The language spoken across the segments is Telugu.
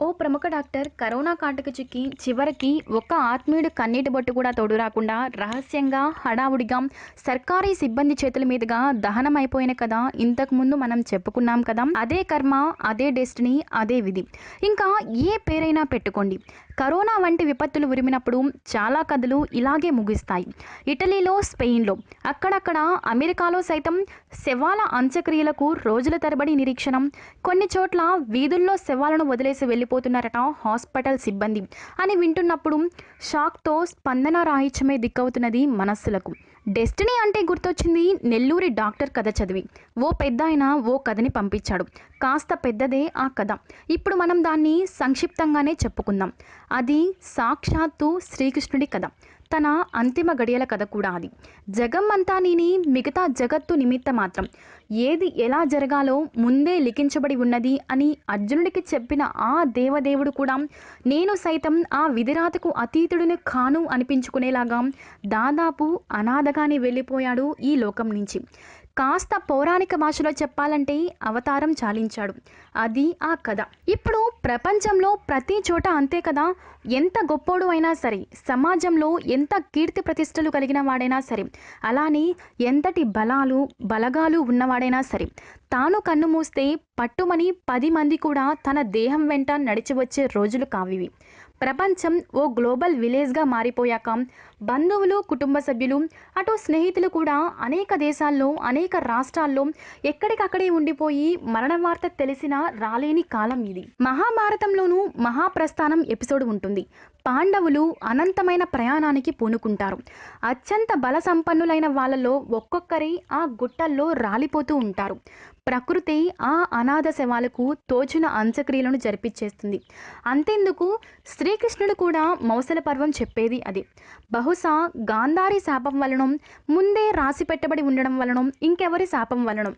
ఓ ప్రముఖ డాక్టర్ కరోనా కాటుకు చిక్కి చివరికి ఒక్క ఆత్మీయుడు కన్నీటి బొట్టు కూడా తోడు రాకుండా రహస్యంగా హడావుడిగా సర్కారీ సిబ్బంది చేతుల మీదుగా దహనం అయిపోయిన కదా ఇంతకు ముందు మనం చెప్పుకున్నాం కదా. అదే కర్మ అదే డెస్టినీ అదే విధి. ఇంకా ఏ పేరైనా పెట్టుకోండి. కరోనా వంటి విపత్తులు ఉరిమినప్పుడు చాలా కథలు ఇలాగే ముగిస్తాయి. ఇటలీలో స్పెయిన్లో. అక్కడక్కడ అమెరికాలో సైతం శవాల అంత్యక్రియలకు రోజుల తరబడి నిరీక్షణం. కొన్ని చోట్ల వీధుల్లో శవాలను వదిలేసి వెళ్ళి వెళ్ళిపోతున్నారట హాస్పిటల్ సిబ్బంది అని వింటున్నప్పుడు షాక్తో స్పందన రాహిత్యమే దిక్కవుతున్నది మనస్సులకు. డెస్టినీ అంటే గుర్తొచ్చింది నెల్లూరి డాక్టర్ కథ చదివి. ఓ పెద్ద ఆయన ఓ కథని పంపించాడు. కాస్త పెద్దదే ఆ కథ. ఇప్పుడు మనం దాన్ని సంక్షిప్తంగానే చెప్పుకుందాం. అది సాక్షాత్తు శ్రీకృష్ణుడి కథ. తన అంతిమ గడియల కథ కూడా అది. జగం అంతా నేని మిగతా జగత్తు నిమిత్త మాత్రం. ఏది ఎలా జరగాలో ముందే లిఖించబడి ఉన్నది అని అర్జునుడికి చెప్పిన ఆ దేవదేవుడు కూడా నేను సైతం ఆ విధిరాతకు అతీతుడిని కాను అనిపించుకునేలాగా దాదాపు అనాథగానే వెళ్ళిపోయాడు ఈ లోకం నుంచి. కాస్త పౌరాణిక భాషలో చెప్పాలంటే అవతారం చాలించాడు. అది ఆ కథ. ఇప్పుడు ప్రపంచంలో ప్రతి చోట అంతే కదా? ఎంత గొప్పోడు అయినా సరే సమాజంలో ఎంత కీర్తి ప్రతిష్టలు కలిగిన వాడైనా సరే అలానే ఎంతటి బలాలు బలగాలు ఉన్నవాడైనా సరే తాను కన్ను మూస్తే పట్టుమని పది మంది కూడా తన దేహం వెంట నడిచి వచ్చే రోజులు కావివి. ప్రపంచం ఓ గ్లోబల్ విలేజ్గా మారిపోయాక బంధువులు కుటుంబ సభ్యులు అటు స్నేహితులు కూడా అనేక దేశాల్లో అనేక రాష్ట్రాల్లో ఎక్కడికక్కడే ఉండిపోయి మరణ వార్త తెలిసినా రాలేని కాలం ఇది. మహాభారతంలోనూ మహాప్రస్థానం ఎపిసోడ్ ఉంటుంది. పాండవులు అనంతమైన ప్రయాణానికి పూనుకుంటారు. అత్యంత బల సంపన్నులైన వాళ్ళలో ఒక్కొక్కరి ఆ గుట్టల్లో రాలిపోతూ ఉంటారు. ప్రకృతి ఆ అనాథ శవాలకు తోచిన అంత్యక్రియలను జరిపించేస్తుంది అంతెందుకు? శ్రీకృష్ణుడు కూడా మౌసల పర్వం చెప్పేది అది. బహుశా గాంధారి శాపం వలనం ముందే రాసి పెట్టబడి ఉండడం వలన ఇంకెవరి శాపం వలన?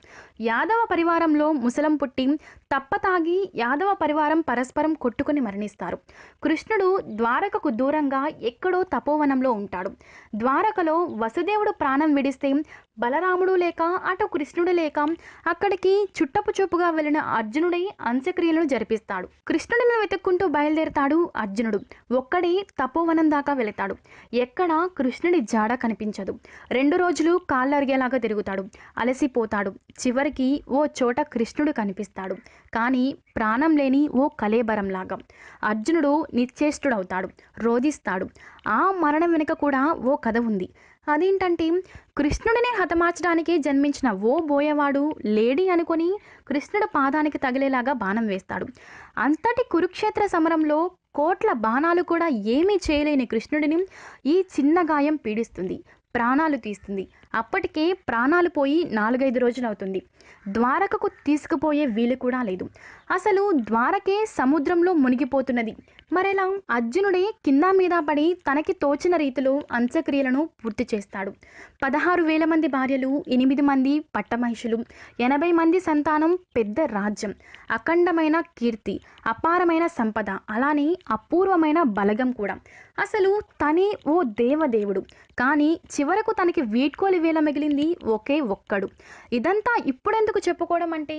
యాదవ పరివారంలో ముసలం పుట్టి తప్పతాగి యాదవ పరివారం పరస్పరం కొట్టుకుని మరణిస్తారు. కృష్ణుడు ద్వారకకు దూరంగా ఎక్కడో తపోవనంలో ఉంటాడు. ద్వారకలో వసుదేవుడు ప్రాణం విడిస్తే బలరాముడు లేక అటు కృష్ణుడు లేక అక్కడికి చుట్టపు చూపుగా వెళ్ళిన అర్జునుడై అంత్యక్రియలను జరిపిస్తాడు. కృష్ణుడిని వెతుక్కుంటూ బయలుదేరతాడు అర్జునుడు. ఒక్కడే తపోవనం దాకా వెళతాడు. ఎక్కడ కృష్ణుడి జాడ కనిపించదు. రెండు రోజులు కాళ్ళరిగేలాగా తిరుగుతాడు. అలసిపోతాడు. చివరికి ఓ చోట కృష్ణుడు కనిపిస్తాడు. కానీ ప్రాణం లేని ఓ కలేబరంలాగా అర్జునుడు నిశ్చేష్టుడవుతాడు. రోధిస్తాడు. ఆ మరణం వెనుక కూడా ఓ కథ ఉంది. అదేంటంటే కృష్ణుడిని హతమార్చడానికి జన్మించిన ఓ బోయవాడు లేడీ అనుకొని కృష్ణుడు పాదానికి తగిలేలాగా బాణం వేస్తాడు. అంతటి కురుక్షేత్ర సమరంలో కోట్ల బాణాలు కూడా ఏమీ చేయలేని కృష్ణుడిని ఈ చిన్న గాయం పీడిస్తుంది ప్రాణాలు తీస్తుంది. అప్పటికే ప్రాణాలు పోయి నాలుగైదు రోజులు అవుతుంది ద్వారకకు తీసుకుపోయే వీలు కూడా లేదు. అసలు ద్వారకే సముద్రంలో మునిగిపోతున్నది. మరెలా? అర్జునుడే కింద మీద పడి తనకి తోచిన రీతిలో అంత్యక్రియలను పూర్తి చేస్తాడు. పదహారు వేల మంది భార్యలు ఎనిమిది మంది పట్టమహిషులు ఎనభై మంది సంతానం పెద్ద రాజ్యం అఖండమైన కీర్తి అపారమైన సంపద అలానే అపూర్వమైన బలగం కూడా. అసలు తనే ఓ దేవదేవుడు. కానీ చివరకు తనకి వీడ్కోలి వేల మిగిలింది ఒకే ఒక్కడు. ఇదంతా ఇప్పుడెందుకు చెప్పుకోవడం అంటే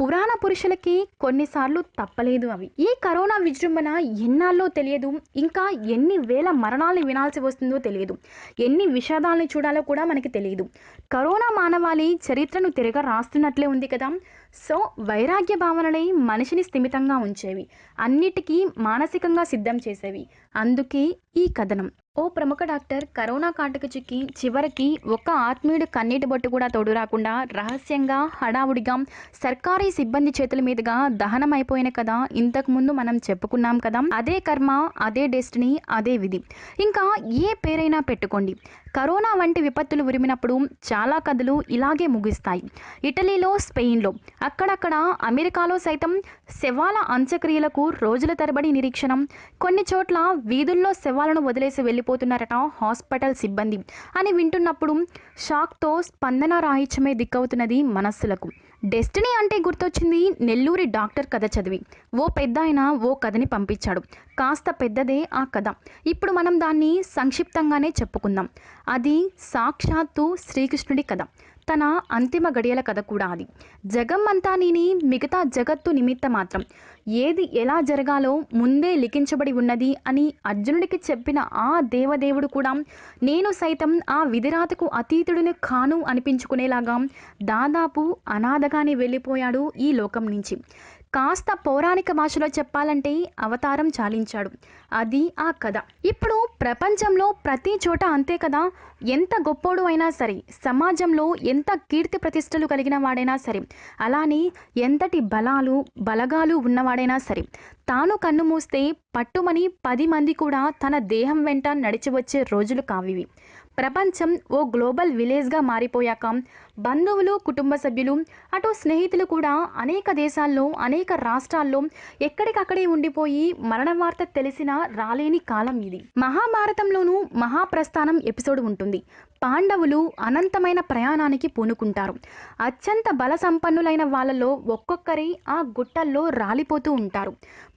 పురాణ పురుషులకి కొన్నిసార్లు తప్పలేదు అవి. ఈ కరోనా విజృంభణ ఎన్నాళ్ళో తెలియదు. ఇంకా ఎన్ని వేల మరణాలను వినాల్సి వస్తుందో తెలియదు. ఎన్ని విషాదాలను చూడాలో కూడా మనకి తెలియదు. కరోనా మానవాళి చరిత్రను తిరగ రాస్తున్నట్లే ఉంది కదా. సో వైరాగ్య భావనలే మనిషిని స్థిమితంగా ఉంచేవి. అన్నిటికీ మానసికంగా సిద్ధం చేసేవి. అందుకే ఈ కథనం. ఓ ప్రముఖ డాక్టర్ కరోనా కాటుకు చిక్కి చివరికి ఒక్క ఆత్మీయుడు కన్నీటి బొట్టు కూడా తోడు రాకుండా రహస్యంగా హడావుడిగా సర్కారీ సిబ్బంది చేతుల మీదుగా దహనం అయిపోయిన కదా ఇంతకుముందు మనం చెప్పుకున్నాం కదా. అదే కర్మ అదే డెస్టినీ అదే విధి. ఇంకా ఏ పేరైనా పెట్టుకోండి. కరోనా వంటి విపత్తులు ఉరిమినప్పుడు చాలా కథలు ఇలాగే ముగిస్తాయి. ఇటలీలో స్పెయిన్లో. అక్కడక్కడ అమెరికాలో సైతం శవాల అంత్యక్రియలకు రోజుల తరబడి నిరీక్షణం. కొన్ని చోట్ల వీధుల్లో శవాలను వదిలేసి వెళ్ళిపోతున్నారట హాస్పిటల్ సిబ్బంది. అని వింటున్నప్పుడు షాక్తో స్పందన రాహిత్యమే దిక్కవుతున్నది మనస్సులకు. డెస్టినీ అంటే గుర్తొచ్చింది నెల్లూరి డాక్టర్ కథ చదివి. ఓ పెద్ద ఆయన ఓ కథని పంపించాడు. కాస్త పెద్దదే ఆ కథ. ఇప్పుడు మనం దాన్ని సంక్షిప్తంగానే చెప్పుకుందాం. అది సాక్షాత్తు శ్రీకృష్ణుడి కథ. తన అంతిమ గడియల కథ కూడా అది. జగమ్మంతా నేని మిగతా జగత్తు నిమిత్త మాత్రం. ఏది ఎలా జరగాలో ముందే లిఖించబడి ఉన్నది అని అర్జునుడికి చెప్పిన ఆ దేవదేవుడు కూడా నేను సైతం ఆ విధిరాతకు అతీతుడిని కాను అనిపించుకునేలాగా దాదాపు అనాథగానే వెళ్ళిపోయాడు ఈ లోకం నుంచి. కాస్త పౌరాణిక భాషలో చెప్పాలంటే అవతారం చాలించాడు. అది ఆ కథ. ఇప్పుడు ప్రపంచంలో ప్రతి చోట అంతే కదా? ఎంత గొప్పోడు అయినా సరే సమాజంలో ఎంత కీర్తి ప్రతిష్టలు కలిగిన వాడైనా సరే అలానే ఎంతటి బలాలు బలగాలు ఉన్నవాడైనా సరే తాను కన్ను మూస్తే పట్టుమని పది మంది కూడా తన దేహం వెంట నడిచి వచ్చే రోజులు కావివి. ప్రపంచం ఓ గ్లోబల్ విలేజ్గా మారిపోయాక బంధువులు కుటుంబ సభ్యులు అటు స్నేహితులు కూడా అనేక దేశాల్లో అనేక రాష్ట్రాల్లో ఎక్కడికక్కడే ఉండిపోయి మరణ వార్త తెలిసిన రాలేని కాలం ఇది. మహాభారతంలోనూ మహాప్రస్థానం ఎపిసోడ్ ఉంటుంది. పాండవులు అనంతమైన ప్రయాణానికి పూనుకుంటారు. అత్యంత బల సంపన్నులైన వాళ్ళలో ఒక్కొక్కరి ఆ గుట్టల్లో రాలిపోతూ ఉంటారు.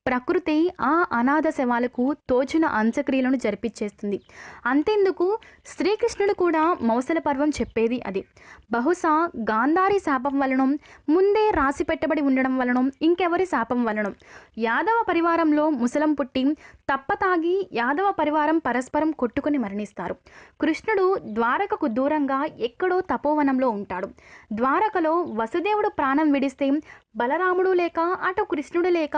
ప్రకృతి ఆ అనాథ శవాలకు తోచిన అంత్యక్రియలను జరిపించేస్తుంది అంతెందుకు? శ్రీకృష్ణుడు కూడా మౌసల పర్వం చెప్పేది అది. బహుశా గాంధారి శాపం వలనం ముందే రాసి పెట్టబడి ఉండడం వలన ఇంకెవరి శాపం వలన? యాదవ పరివారంలో ముసలం పుట్టి తప్పతాగి యాదవ పరివారం పరస్పరం కొట్టుకుని మరణిస్తారు. కృష్ణుడు ద్వారకకు దూరంగా ఎక్కడో తపోవనంలో ఉంటాడు. ద్వారకలో వసుదేవుడు ప్రాణం విడిస్తే బలరాముడు లేక అటు కృష్ణుడు లేక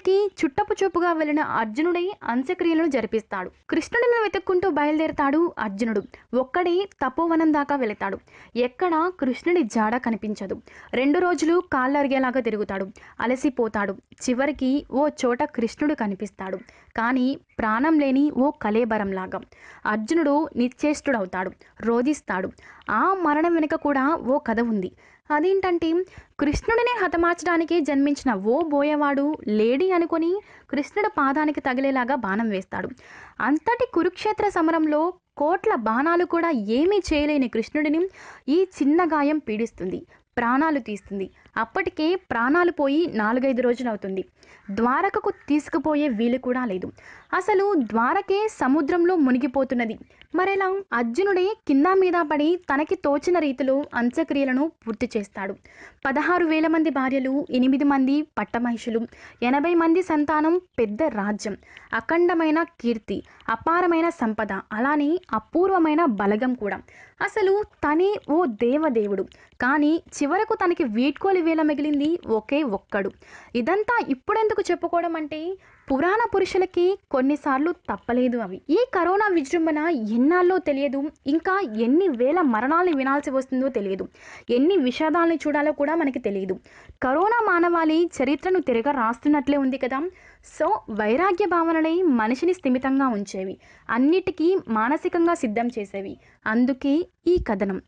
అక్కడికి చుట్టపు చూపుగా వెళ్ళిన అర్జునుడే అంత్యక్రియలను జరిపిస్తాడు. కృష్ణుడిని వెతుక్కుంటూ బయలుదేరతాడు అర్జునుడు. ఒక్కడే తపోవనం దాకా వెళతాడు. ఎక్కడ కృష్ణుడి జాడ కనిపించదు. రెండు రోజులు కాళ్ళరిగేలాగా తిరుగుతాడు. అలసిపోతాడు. చివరికి ఓ చోట కృష్ణుడు కనిపిస్తాడు. కానీ ప్రాణం లేని ఓ కలేబరంలాగా అర్జునుడు నిశ్చేష్టుడవుతాడు. రోధిస్తాడు. ఆ మరణం వెనుక కూడా ఓ కథ ఉంది. అదేంటంటే కృష్ణుడిని హతమార్చడానికి జన్మించిన ఓ బోయవాడు లేడీ అనుకొని కృష్ణుడు పాదానికి తగిలేలాగా బాణం వేస్తాడు. అంతటి కురుక్షేత్ర సమరంలో కోట్ల బాణాలు కూడా ఏమీ చేయలేని కృష్ణుడిని ఈ చిన్న గాయం పీడిస్తుంది ప్రాణాలు తీస్తుంది. అప్పటికే ప్రాణాలు పోయి నాలుగైదు రోజులవుతుంది. ద్వారకకు తీసుకుపోయే వీలు కూడా లేదు. అసలు ద్వారకే సముద్రంలో మునిగిపోతున్నది. మరెలా? అర్జునుడే కింద మీద పడి తనకి తోచిన రీతిలో అంత్యక్రియలను పూర్తి చేస్తాడు. పదహారు వేల మంది భార్యలు ఎనిమిది మంది పట్టమహిషులు ఎనభై మంది సంతానం పెద్ద రాజ్యం అఖండమైన కీర్తి అపారమైన సంపద అలానే అపూర్వమైన బలగం కూడా. అసలు తనే ఓ దేవదేవుడు. కానీ చివరకు తనకి వీడ్కోలి వేల మిగిలింది ఒకే ఒక్కడు. ఇదంతా ఇప్పుడెందుకు చెప్పుకోవడం అంటే పురాణ పురుషులకి కొన్నిసార్లు తప్పలేదు అవి. ఈ కరోనా విజృంభణ ఎన్నాళ్ళో తెలియదు. ఇంకా ఎన్ని వేల మరణాలను వినాల్సి వస్తుందో తెలియదు. ఎన్ని విషాదాలను చూడాలో కూడా మనకి తెలియదు. కరోనా మానవాళి చరిత్రను తిరగ రాస్తున్నట్లే ఉంది కదా. సో వైరాగ్య భావనలే మనిషిని స్థిమితంగా ఉంచేవి. అన్నిటికీ మానసికంగా సిద్ధం చేసేవి. అందుకే ఈ కథనం.